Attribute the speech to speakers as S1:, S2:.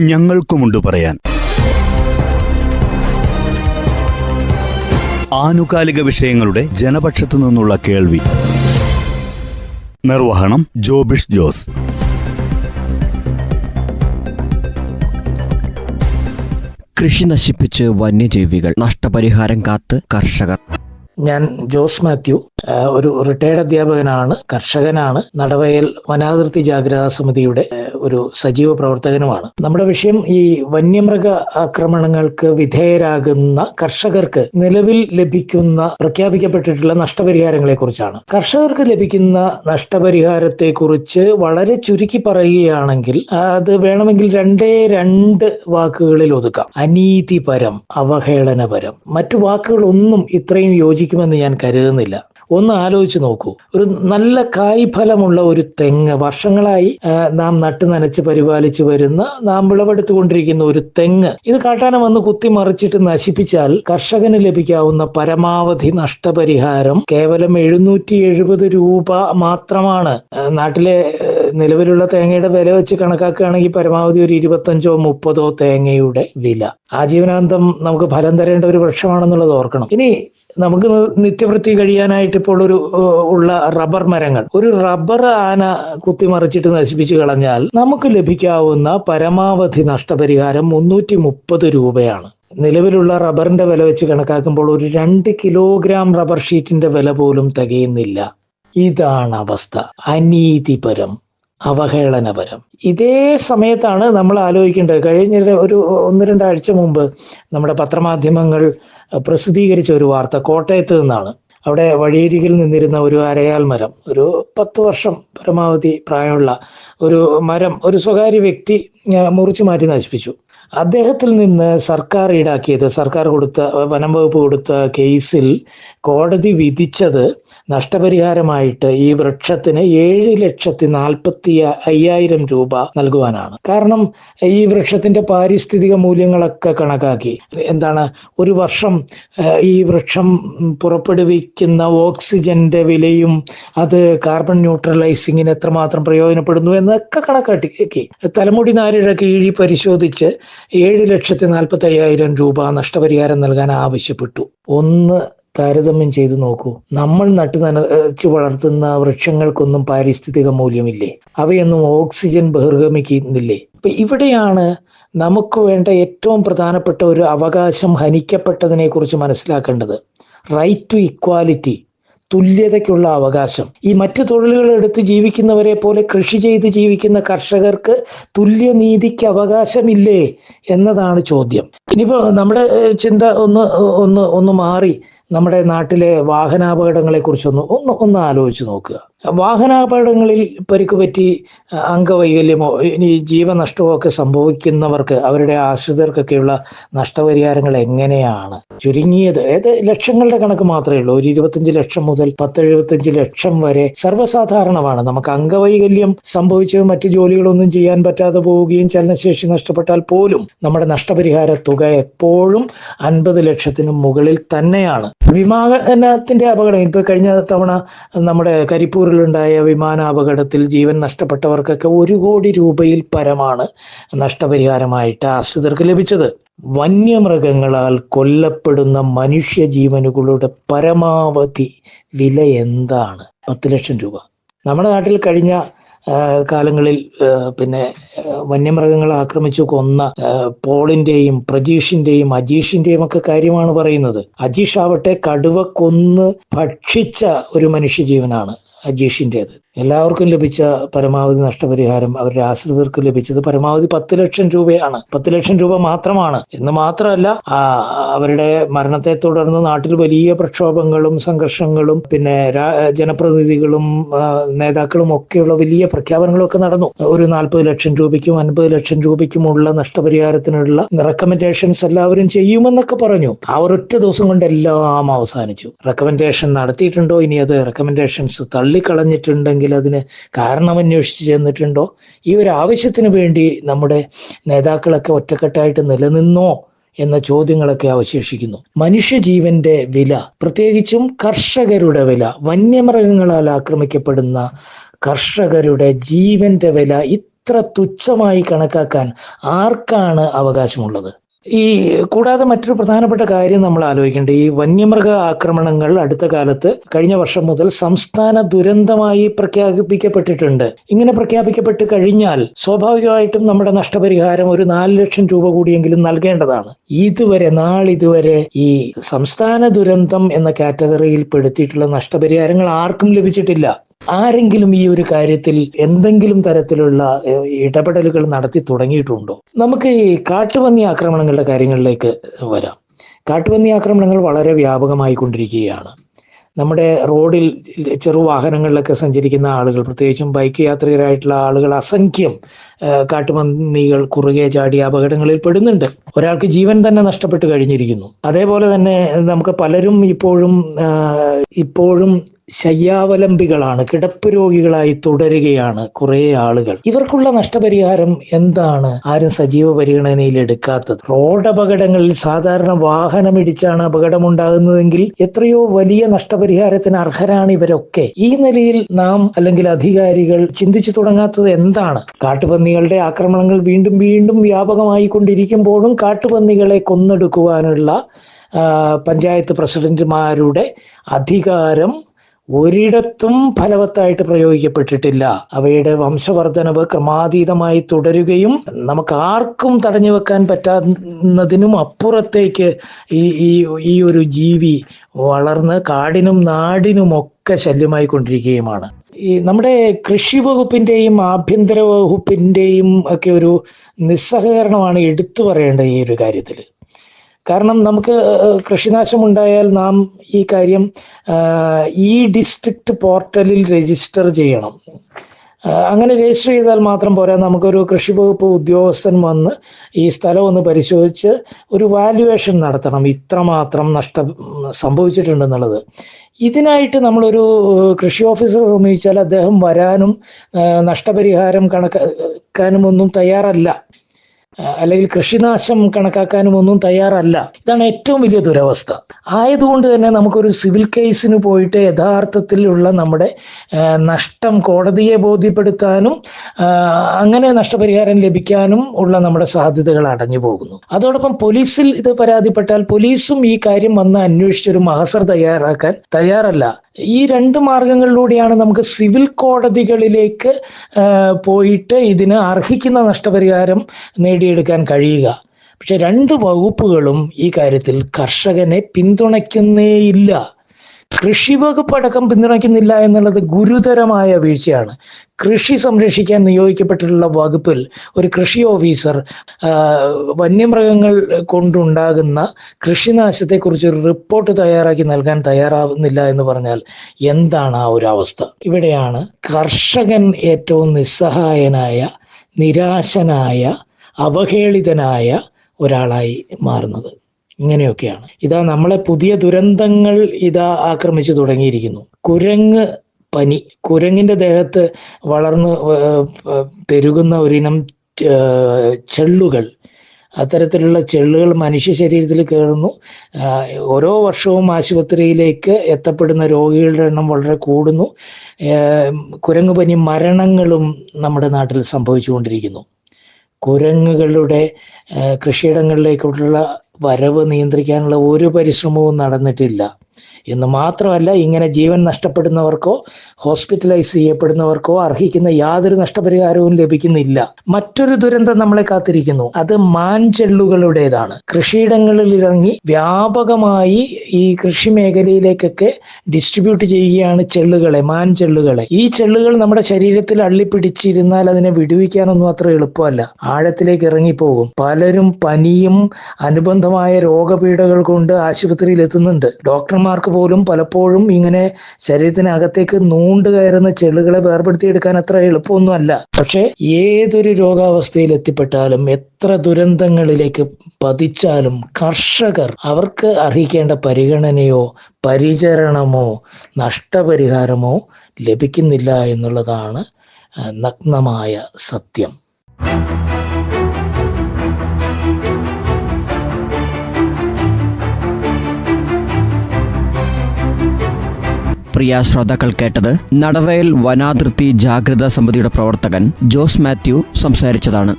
S1: ഞങ്ങൾക്കുമുണ്ട് പറയാൻ. ആനുകാലിക വിഷയങ്ങളുടെ ജനപക്ഷത്തു നിന്നുള്ള കേൾവി. നിർവഹണം ജോബിഷ് ജോസ്.
S2: കൃഷി നശിപ്പിച്ച് വന്യജീവികൾ നഷ്ടപരിഹാരം കാത്ത് കർഷകർ.
S3: ഞാൻ ജോസ് മാത്യു. ഒരു റിട്ടയേർഡ് അധ്യാപകനാണ് കർഷകനാണ് നടവയൽ വനാതിർത്തി ജാഗ്രതാ സമിതിയുടെ ഒരു സജീവ പ്രവർത്തകനുമാണ്. നമ്മുടെ വിഷയം ഈ വന്യമൃഗ ആക്രമണങ്ങൾക്ക് വിധേയരാകുന്ന കർഷകർക്ക് നിലവിൽ ലഭിക്കുന്ന പ്രഖ്യാപിക്കപ്പെട്ടിട്ടുള്ള നഷ്ടപരിഹാരങ്ങളെ കുറിച്ചാണ് കർഷകർക്ക് ലഭിക്കുന്ന നഷ്ടപരിഹാരത്തെ കുറിച്ച് വളരെ ചുരുക്കി പറയുകയാണെങ്കിൽ അത് വേണമെങ്കിൽ രണ്ടേ രണ്ട് വാക്കുകളിൽ ഒതുക്കാം. അനീതിപരം അവഹേളനപരം. മറ്റു വാക്കുകളൊന്നും ഇത്രയും യോജിക്കുമെന്ന് ഞാൻ കരുതുന്നില്ല. ഒന്ന് ആലോചിച്ച് നോക്കൂ. ഒരു നല്ല കായ്ഫലമുള്ള ഒരു തെങ്ങ് വർഷങ്ങളായി നാം നട്ടു നനച്ച് പരിപാലിച്ചു വരുന്ന നാം വിളവെടുത്തുകൊണ്ടിരിക്കുന്ന ഒരു തെങ്ങ്. ഇത് കാട്ടാന വന്ന് കുത്തിമറിച്ചിട്ട് നശിപ്പിച്ചാൽ കർഷകന് ലഭിക്കാവുന്ന പരമാവധി നഷ്ടപരിഹാരം കേവലം എഴുന്നൂറ്റി എഴുപത് രൂപ മാത്രമാണ്. നാട്ടിലെ നിലവിലുള്ള തേങ്ങയുടെ വില വെച്ച് കണക്കാക്കുകയാണെങ്കിൽ പരമാവധി ഒരു ഇരുപത്തഞ്ചോ മുപ്പതോ തേങ്ങയുടെ വില. ആജീവനാന്തം നമുക്ക് ഫലം തരേണ്ട ഒരു വൃക്ഷമാണെന്നുള്ളത് ഓർക്കണം. ഇനി നമുക്ക് നിത്യവൃത്തി കഴിയാനായിട്ട് ഇപ്പോൾ ഒരു ഉള്ള റബ്ബർ മരങ്ങൾ. ഒരു റബ്ബർ ആന കുത്തിമറിച്ചിട്ട് നശിപ്പിച്ചു കളഞ്ഞാൽ നമുക്ക് ലഭിക്കാവുന്ന പരമാവധി നഷ്ടപരിഹാരം മുന്നൂറ്റി മുപ്പത് രൂപയാണ്. നിലവിലുള്ള റബ്ബറിന്റെ വില വെച്ച് കണക്കാക്കുമ്പോൾ ഒരു രണ്ട് കിലോഗ്രാം റബ്ബർ ഷീറ്റിന്റെ വില പോലും തികയുന്നില്ല. ഇതാണ് അവസ്ഥ. അനീതിപരം. അവഹേളനപരം. ഇതേ സമയത്താണ് നമ്മൾ ആലോചിക്കേണ്ടത്. കഴിഞ്ഞ ഒരു ഒന്ന് രണ്ടാഴ്ച മുമ്പ് നമ്മുടെ പത്രമാധ്യമങ്ങൾ പ്രസിദ്ധീകരിച്ച ഒരു വാർത്ത കോട്ടയത്ത് നിന്നാണ്. അവിടെ വഴിയരികിൽ നിന്നിരുന്ന ഒരു അരയാൽ മരം ഒരു പത്ത് വർഷം പരമാവധി പ്രായമുള്ള ഒരു മരം ഒരു സ്വകാര്യ വ്യക്തി മുറിച്ചു മാറ്റി നശിപ്പിച്ചു. അദ്ദേഹത്തിൽ നിന്ന് സർക്കാർ ഈടാക്കിയത് സർക്കാർ കൊടുത്ത വനം വകുപ്പ് കൊടുത്ത കേസിൽ കോടതി വിധിച്ചത് നഷ്ടപരിഹാരമായിട്ട് ഈ വൃക്ഷത്തിന് ഏഴ് ലക്ഷത്തി നാൽപ്പത്തി അയ്യായിരം രൂപ നൽകുവാനാണ്. കാരണം ഈ വൃക്ഷത്തിന്റെ പാരിസ്ഥിതിക മൂല്യങ്ങളൊക്കെ കണക്കാക്കി. എന്താണ്? ഒരു വർഷം ഈ വൃക്ഷം പുറപ്പെടുവിക്കുന്ന ഓക്സിജന്റെ വിലയും അത് കാർബൺ ന്യൂട്രലൈസിങ്ങിന് എത്രമാത്രം പ്രയോജനപ്പെടുന്നു എന്നൊക്കെ കണക്കാക്കി. തലമുടി നാരിഴ കീഴി പരിശോധിച്ച് ഏഴ് ലക്ഷത്തി നാൽപ്പത്തി അയ്യായിരം രൂപ നഷ്ടപരിഹാരം നൽകാൻ ആവശ്യപ്പെട്ടു. ഒന്ന് താരതമ്യം ചെയ്തു നോക്കൂ. നമ്മൾ നട്ടു നനച്ചു വളർത്തുന്ന വൃക്ഷങ്ങൾക്കൊന്നും പാരിസ്ഥിതിക മൂല്യമില്ലേ? അവയൊന്നും ഓക്സിജൻ ബഹിർഗമിക്കുന്നില്ലേ? അപ്പൊ ഇവിടെയാണ് നമുക്ക് വേണ്ട ഏറ്റവും പ്രധാനപ്പെട്ട ഒരു അവകാശം ഹനിക്കപ്പെട്ടതിനെ കുറിച്ച് മനസ്സിലാക്കേണ്ടത്. റൈറ്റ് ടു ഇക്വാലിറ്റി തുല്യതയ്ക്കുള്ള അവകാശം. ഈ മറ്റു തൊഴിലുകൾ എടുത്ത് ജീവിക്കുന്നവരെ പോലെ കൃഷി ചെയ്ത് ജീവിക്കുന്ന കർഷകർക്ക് തുല്യ നീതിക്ക് അവകാശമില്ലേ എന്നതാണ് ചോദ്യം. ഇനിയിപ്പോ നമ്മുടെ ചിന്ത ഒന്ന് ഒന്ന് ഒന്ന് മാറി. നമ്മുടെ നാട്ടിലെ വാഹനാപകടങ്ങളെ കുറിച്ചൊന്ന് ഒന്ന് ഒന്ന് ആലോചിച്ച് നോക്കുക. വാഹനാപകടങ്ങളിൽ പരിക്ക് പറ്റി അംഗവൈകല്യമോ ഇനി ജീവനഷ്ടമോ ഒക്കെ സംഭവിക്കുന്നവർക്ക് അവരുടെ ആശ്രിതർക്കൊക്കെയുള്ള നഷ്ടപരിഹാരങ്ങൾ എങ്ങനെയാണ്? ചുരുങ്ങിയത് ഏത് ലക്ഷങ്ങളുടെ കണക്ക് മാത്രമേ ഉള്ളൂ. ഒരു ഇരുപത്തഞ്ച് ലക്ഷം മുതൽ പത്ത് എഴുപത്തഞ്ച് ലക്ഷം വരെ സർവസാധാരണമാണ്. നമുക്ക് അംഗവൈകല്യം സംഭവിച്ച് മറ്റ് ജോലികളൊന്നും ചെയ്യാൻ പറ്റാതെ പോവുകയും ചലനശേഷി നഷ്ടപ്പെട്ടാൽ പോലും നമ്മുടെ നഷ്ടപരിഹാര തുക എപ്പോഴും അൻപത് ലക്ഷത്തിന് മുകളിൽ തന്നെയാണ്. വിമാനത്തിന്റെ അപകടം. ഇപ്പൊ കഴിഞ്ഞ തവണ നമ്മുടെ കരിപ്പൂരിലുണ്ടായ വിമാനാപകടത്തിൽ ജീവൻ നഷ്ടപ്പെട്ടവർക്കൊക്കെ ഒരു കോടി രൂപയിൽ പരമാണ് നഷ്ടപരിഹാരമായിട്ട് ആശ്രിതർക്ക് ലഭിച്ചത്. വന്യമൃഗങ്ങളാൽ കൊല്ലപ്പെടുന്ന മനുഷ്യ ജീവനുകളുടെ പരമാവധി വില എന്താണ്? പത്ത് ലക്ഷം രൂപ. നമ്മുടെ നാട്ടിൽ കഴിഞ്ഞ കാലങ്ങളിൽ പിന്നെ വന്യമൃഗങ്ങളെ ആക്രമിച്ചു കൊന്ന പോളിന്റെയും പ്രജീഷിന്റെയും അജീഷിന്റെയും ഒക്കെ കാര്യമാണ് പറയുന്നത്. അജീഷ് ആവട്ടെ കടുവ കൊന്ന് ഭക്ഷിച്ച ഒരു മനുഷ്യജീവനാണ് അജീഷിന്റെത് എല്ലാവർക്കും ലഭിച്ച പരമാവധി നഷ്ടപരിഹാരം അവരുടെ ആശ്രിതർക്ക് ലഭിച്ചത് പരമാവധി പത്ത് ലക്ഷം രൂപയാണ്. പത്ത് ലക്ഷം രൂപ മാത്രമാണ്. എന്ന് മാത്രമല്ല അവരുടെ മരണത്തെ തുടർന്ന് നാട്ടിൽ വലിയ പ്രക്ഷോഭങ്ങളും സംഘർഷങ്ങളും പിന്നെ ജനപ്രതിനിധികളും നേതാക്കളും ഒക്കെയുള്ള വലിയ പ്രഖ്യാപനങ്ങളൊക്കെ നടന്നു. ഒരു നാൽപ്പത് ലക്ഷം രൂപയ്ക്കും അൻപത് ലക്ഷം രൂപയ്ക്കുമുള്ള നഷ്ടപരിഹാരത്തിനുള്ള റെക്കമെൻഡേഷൻസ് എല്ലാവരും ചെയ്യുമെന്നൊക്കെ പറഞ്ഞു. ആ ഒരൊറ്റ ദിവസം കൊണ്ട് എല്ലാം അവസാനിച്ചു. റെക്കമെൻഡേഷൻ നടത്തിയിട്ടുണ്ടോ? ഇനി അത് റെക്കമെൻഡേഷൻസ് തള്ളിക്കളഞ്ഞിട്ടുണ്ടെങ്കിൽ അതിന് കാരണം അന്വേഷിച്ച് ചെന്നിട്ടുണ്ടോ? ഈ ഒരു ആവശ്യത്തിന് വേണ്ടി നമ്മുടെ നേതാക്കളൊക്കെ ഒറ്റക്കെട്ടായിട്ട് നിലനിന്നോ എന്ന ചോദ്യങ്ങളൊക്കെ അവശേഷിക്കുന്നു. മനുഷ്യജീവന്റെ വില പ്രത്യേകിച്ചും കർഷകരുടെ വില വന്യമൃഗങ്ങളാൽ ആക്രമിക്കപ്പെടുന്ന കർഷകരുടെ ജീവന്റെ വില ഇത്ര തുച്ഛമായി കണക്കാക്കാൻ ആർക്കാണ് അവകാശമുള്ളത്? ഈ കൂടാതെ മറ്റൊരു പ്രധാനപ്പെട്ട കാര്യം നമ്മൾ ആലോചിക്കേണ്ടത്. ഈ വന്യമൃഗ ആക്രമണങ്ങൾ അടുത്ത കാലത്ത് കഴിഞ്ഞ വർഷം മുതൽ സംസ്ഥാന ദുരന്തമായി പ്രഖ്യാപിക്കപ്പെട്ടിട്ടുണ്ട്. ഇങ്ങനെ പ്രഖ്യാപിക്കപ്പെട്ട് കഴിഞ്ഞാൽ സ്വാഭാവികമായിട്ടും നമ്മുടെ നഷ്ടപരിഹാരം ഒരു നാല് ലക്ഷം രൂപ കൂടിയെങ്കിലും നൽകേണ്ടതാണ്. ഇതുവരെ നാളിതുവരെ ഈ സംസ്ഥാന ദുരന്തം എന്ന കാറ്റഗറിയിൽ പെടുത്തിയിട്ടുള്ള നഷ്ടപരിഹാരങ്ങൾ ആർക്കും ലഭിച്ചിട്ടില്ല. ആരെങ്കിലും ഈ ഒരു കാര്യത്തിൽ എന്തെങ്കിലും തരത്തിലുള്ള ഇടപെടലുകൾ നടത്തി തുടങ്ങിയിട്ടുണ്ടോ? നമുക്ക് ഈ കാട്ടുപന്നി ആക്രമണങ്ങളുടെ കാര്യങ്ങളിലേക്ക് വരാം. കാട്ടുപന്നി ആക്രമണങ്ങൾ വളരെ വ്യാപകമായി കൊണ്ടിരിക്കുകയാണ് നമ്മുടെ റോഡിൽ ചെറു വാഹനങ്ങളിലൊക്കെ സഞ്ചരിക്കുന്ന ആളുകൾ പ്രത്യേകിച്ചും ബൈക്ക് യാത്രികരായിട്ടുള്ള ആളുകൾ അസംഖ്യം കാട്ടുപന്നികൾ കുറുകെ ചാടി അപകടങ്ങളിൽ പെടുന്നുണ്ട്. ഒരാൾക്ക് ജീവൻ തന്നെ നഷ്ടപ്പെട്ടു കഴിഞ്ഞിരിക്കുന്നു. അതേപോലെ തന്നെ നമുക്ക് പലരും ഇപ്പോഴും ഇപ്പോഴും ശയ്യാവലംബികളാണ് കിടപ്പ് രോഗികളായി തുടരുകയാണ് കുറേ ആളുകൾ. ഇവർക്കുള്ള നഷ്ടപരിഹാരം എന്താണ്? ആരും സജീവ പരിഗണനയിൽ എടുക്കാത്തത്. റോഡ് അപകടങ്ങളിൽ സാധാരണ വാഹനം ഇടിച്ചാണ് അപകടമുണ്ടാകുന്നതെങ്കിൽ എത്രയോ വലിയ നഷ്ടപരിഹാരത്തിന് അർഹരാണ് ഇവരൊക്കെ. ഈ നിലയിൽ നാം അല്ലെങ്കിൽ അധികാരികൾ ചിന്തിച്ചു തുടങ്ങാത്തത് എന്താണ്? കാട്ടുപന്നികളുടെ ആക്രമണങ്ങൾ വീണ്ടും വീണ്ടും വ്യാപകമായി കൊണ്ടിരിക്കുമ്പോഴും കാട്ടുപന്നികളെ കൊന്നെടുക്കുവാനുള്ള പഞ്ചായത്ത് പ്രസിഡന്റുമാരുടെ അധികാരം ഒരിടത്തും ഫലവത്തായിട്ട് പ്രയോഗിക്കപ്പെട്ടിട്ടില്ല. അവയുടെ വംശവർദ്ധനവ് ക്രമാതീതമായി തുടരുകയും നമുക്ക് ആർക്കും തടഞ്ഞു വെക്കാൻ പറ്റാവുന്നതിനും അപ്പുറത്തേക്ക് ഈ ഈ ഒരു ജീവി വളർന്ന് കാടിനും നാടിനുമൊക്കെ ശല്യമായി കൊണ്ടിരിക്കുകയുമാണ് ഈ നമ്മുടെ കൃഷി വകുപ്പിന്റെയും ആഭ്യന്തര വകുപ്പിന്റെയും ഒക്കെ ഒരു നിസ്സഹകരണമാണ് എടുത്തു പറയേണ്ട ഈ ഒരു കാര്യത്തിൽ കാരണം നമുക്ക് കൃഷിനാശം ഉണ്ടായാൽ നാം ഈ കാര്യം ഈ ഡിസ്ട്രിക്ട് പോർട്ടലിൽ രജിസ്റ്റർ ചെയ്യണം. അങ്ങനെ രജിസ്റ്റർ ചെയ്താൽ മാത്രം പോരാ നമുക്കൊരു കൃഷി വകുപ്പ് ഉദ്യോഗസ്ഥൻ വന്ന് ഈ സ്ഥലം ഒന്ന് പരിശോധിച്ച് ഒരു വാല്യുവേഷൻ നടത്തണം. ഇത്രമാത്രം നഷ്ടം സംഭവിച്ചിട്ടുണ്ടെന്നുള്ളത്. ഇതിനായിട്ട് നമ്മളൊരു കൃഷി ഓഫീസറെ സമീപിച്ചാൽ അദ്ദേഹം വരാനും നഷ്ടപരിഹാരം കണക്കാക്കാനും ഒന്നും തയ്യാറല്ല. അല്ലെങ്കിൽ കൃഷിനാശം കണക്കാക്കാനും ഒന്നും തയ്യാറല്ല. ഇതാണ് ഏറ്റവും വലിയ ദുരവസ്ഥ. ആയതുകൊണ്ട് തന്നെ നമുക്കൊരു സിവിൽ കേസിന് പോയിട്ട് യഥാർത്ഥത്തിലുള്ള നമ്മുടെ നഷ്ടം കോടതിയെ ബോധ്യപ്പെടുത്താനും അങ്ങനെ നഷ്ടപരിഹാരം ലഭിക്കാനും ഉള്ള നമ്മുടെ സാധ്യതകൾ അടഞ്ഞു പോകുന്നു. അതോടൊപ്പം പോലീസിൽ ഇത് പരാതിപ്പെട്ടാൽ പോലീസും ഈ കാര്യം വന്ന് അന്വേഷിച്ചൊരു മഹസർ തയ്യാറാക്കാൻ തയ്യാറല്ല. ഈ രണ്ട് മാർഗങ്ങളിലൂടെയാണ് നമുക്ക് സിവിൽ കോടതികളിലേക്ക് പോയിട്ട് ഇതിന് അർഹിക്കുന്ന നഷ്ടപരിഹാരം നേടിയെടുക്കാൻ കഴിയുക. പക്ഷെ രണ്ട് വകുപ്പുകളും ഈ കാര്യത്തിൽ കർഷകനെ പിന്തുണയ്ക്കുന്നേയില്ല. കൃഷി വകുപ്പ് അടക്കം പിന്തുണയ്ക്കുന്നില്ല എന്നുള്ളത് ഗുരുതരമായ വീഴ്ചയാണ്. കൃഷി സംരക്ഷിക്കാൻ നിയോഗിക്കപ്പെട്ടിട്ടുള്ള വകുപ്പിൽ ഒരു കൃഷി ഓഫീസർ വന്യമൃഗങ്ങൾ കൊണ്ടുണ്ടാകുന്ന കൃഷിനാശത്തെക്കുറിച്ച് ഒരു റിപ്പോർട്ട് തയ്യാറാക്കി നൽകാൻ തയ്യാറാവുന്നില്ല എന്ന് പറഞ്ഞാൽ എന്താണ് ആ ഒരു അവസ്ഥ? ഇവിടെയാണ് കർഷകൻ ഏറ്റവും നിസ്സഹായനായ നിരാശനായ അവഹേളിതനായ ഒരാളായി മാറുന്നത്. ഇങ്ങനെയൊക്കെയാണ്. ഇതാ നമ്മളെ പുതിയ ദുരന്തങ്ങൾ ഇതാ ആക്രമിച്ചു തുടങ്ങിയിരിക്കുന്നു. കുരങ്ങ് പനി. കുരങ്ങിന്റെ ദേഹത്ത് വളർന്ന് പെരുകുന്ന ഒരിനം ചെള്ളുകൾ. അത്തരത്തിലുള്ള ചെള്ളുകൾ മനുഷ്യ ശരീരത്തിൽ കയറുന്നു ഓരോ വർഷവും ആശുപത്രിയിലേക്ക് എത്തപ്പെടുന്ന രോഗികളുടെ എണ്ണം വളരെ കൂടുന്നു. കുരങ്ങ് പനി മരണങ്ങളും നമ്മുടെ നാട്ടിൽ സംഭവിച്ചുകൊണ്ടിരിക്കുന്നു. കുരങ്ങുകളുടെ കൃഷിയിടങ്ങളിലേക്കുള്ള വരവ് നിയന്ത്രിക്കാനുള്ള ഒരു പരിശ്രമവും നടന്നിട്ടില്ല. എന്ന് മാത്രമല്ല ഇങ്ങനെ ജീവൻ നഷ്ടപ്പെടുന്നവർക്കോ ഹോസ്പിറ്റലൈസ് ചെയ്യപ്പെടുന്നവർക്കോ അർഹിക്കുന്ന യാതൊരു നഷ്ടപരിഹാരവും ലഭിക്കുന്നില്ല. മറ്റൊരു ദുരന്തം നമ്മളെ കാത്തിരിക്കുന്നു. അത് മാൻചെള്ളുകളുടേതാണ്. കൃഷിയിടങ്ങളിൽ ഇറങ്ങി വ്യാപകമായി ഈ കൃഷി മേഖലയിലേക്കൊക്കെ ഡിസ്ട്രിബ്യൂട്ട് ചെയ്യുകയാണ് ചെള്ളുകളെ മാൻചെള്ളുകളെ. ഈ ചെള്ളുകൾ നമ്മുടെ ശരീരത്തിൽ അള്ളിപ്പിടിച്ചിരുന്നാൽ അതിനെ വിടുവിക്കാനൊന്നും അത്ര എളുപ്പമല്ല. ആഴത്തിലേക്ക് ഇറങ്ങിപ്പോകും. പലരും പനിയും അനുബന്ധമായ രോഗപീഠകൾ കൊണ്ട് ആശുപത്രിയിൽ എത്തുന്നുണ്ട് ഡോക്ടർമാർക്ക് പോലും പലപ്പോഴും ഇങ്ങനെ ശരീരത്തിനകത്തേക്ക് നൂണ്ട് കയറുന്ന ചെള്ളുകളെ വേർപെടുത്തിയെടുക്കാൻ അത്ര എളുപ്പമൊന്നുമല്ല. പക്ഷേ ഏതൊരു രോഗാവസ്ഥയിൽ എത്തിപ്പെട്ടാലും എത്ര ദുരന്തങ്ങളിലേക്ക് പതിച്ചാലും കർഷകർ അവർക്ക് അർഹിക്കേണ്ട പരിഗണനയോ പരിചരണമോ നഷ്ടപരിഹാരമോ ലഭിക്കുന്നില്ല എന്നുള്ളതാണ് നഗ്നമായ സത്യം.
S2: പ്രിയ ശ്രോതാക്കൾ കേട്ടത് നടവയൽ വനാതിർത്തി ജാഗ്രതാ സമിതിയുടെ പ്രവർത്തകൻ ജോസ് മാത്യു സംസാരിച്ചതാണ്.